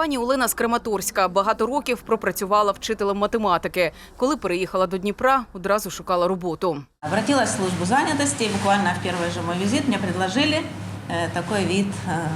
Пані Олена з Краматорська багато років пропрацювала вчителем математики. Коли переїхала до Дніпра, одразу шукала роботу. Обратилась в службу занятости, и буквально в первый же мой визит мне предложили э, такой вид э,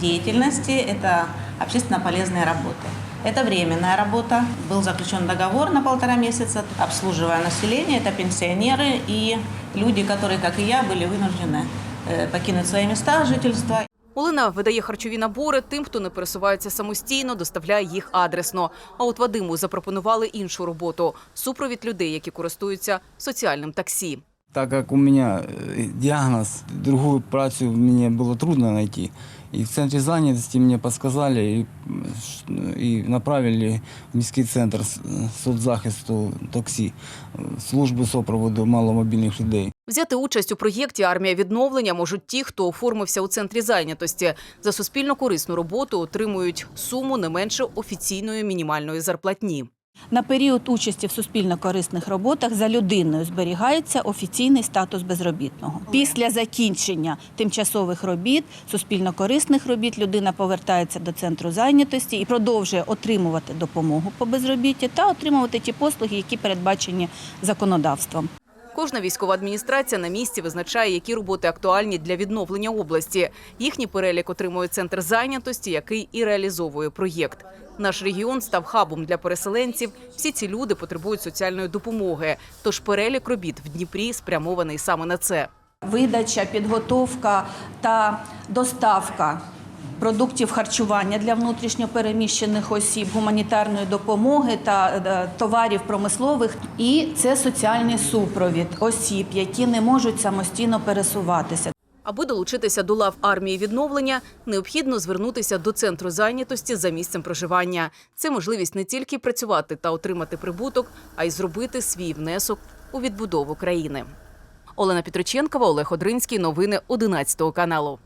деятельности. Это общественно полезные работы. Это временная работа. Был заключен договор на полтора месяца, обслуживая население. Это пенсионеры и люди, которые, как и я, были вынуждены э, покинуть свои места жительства. Олена видає харчові набори тим, хто не пересувається самостійно, доставляє їх адресно. А от Вадиму запропонували іншу роботу супровід людей, які користуються соціальним таксі. Так как у меня э, диагноз, другую працу мне было трудно найти. И в центре занятости мне подсказали и, м, ш- и направили в міський центр с- соцзахисту таксі, э, службу сопроводу маломобільних людей. Взяти участь у проєкті Армія відновлення можуть ті, хто оформився у центрі зайнятості. За суспільно корисну роботу отримують суму не менше офіційної мінімальної зарплатні. На період участі в суспільно-корисних роботах за людиною зберігається офіційний статус безробітного. Після закінчення тимчасових робіт, суспільно-корисних робіт, людина повертається до центру зайнятості і продовжує отримувати допомогу по безробітті та отримувати ті послуги, які передбачені законодавством. Кожна військова адміністрація на місці визначає, які роботи актуальні для відновлення області. Їхній перелік отримує центр зайнятості, який і реалізовує проєкт. Наш регіон став хабом для переселенців. Всі ці люди потребують соціальної допомоги. Тож перелік робіт в Дніпрі спрямований саме на це. Видача, підготовка та доставка продуктів харчування для внутрішньопереміщених осіб, гуманітарної допомоги та е, товарів промислових. І це соціальний супровід осіб, які не можуть самостійно пересуватися. Аби долучитися до лав армії відновлення, необхідно звернутися до центру зайнятості за місцем проживання. Це можливість не тільки працювати та отримати прибуток, а й зробити свій внесок у відбудову країни. Олена Петроченкова, Олег Одринський. Новини 11 каналу.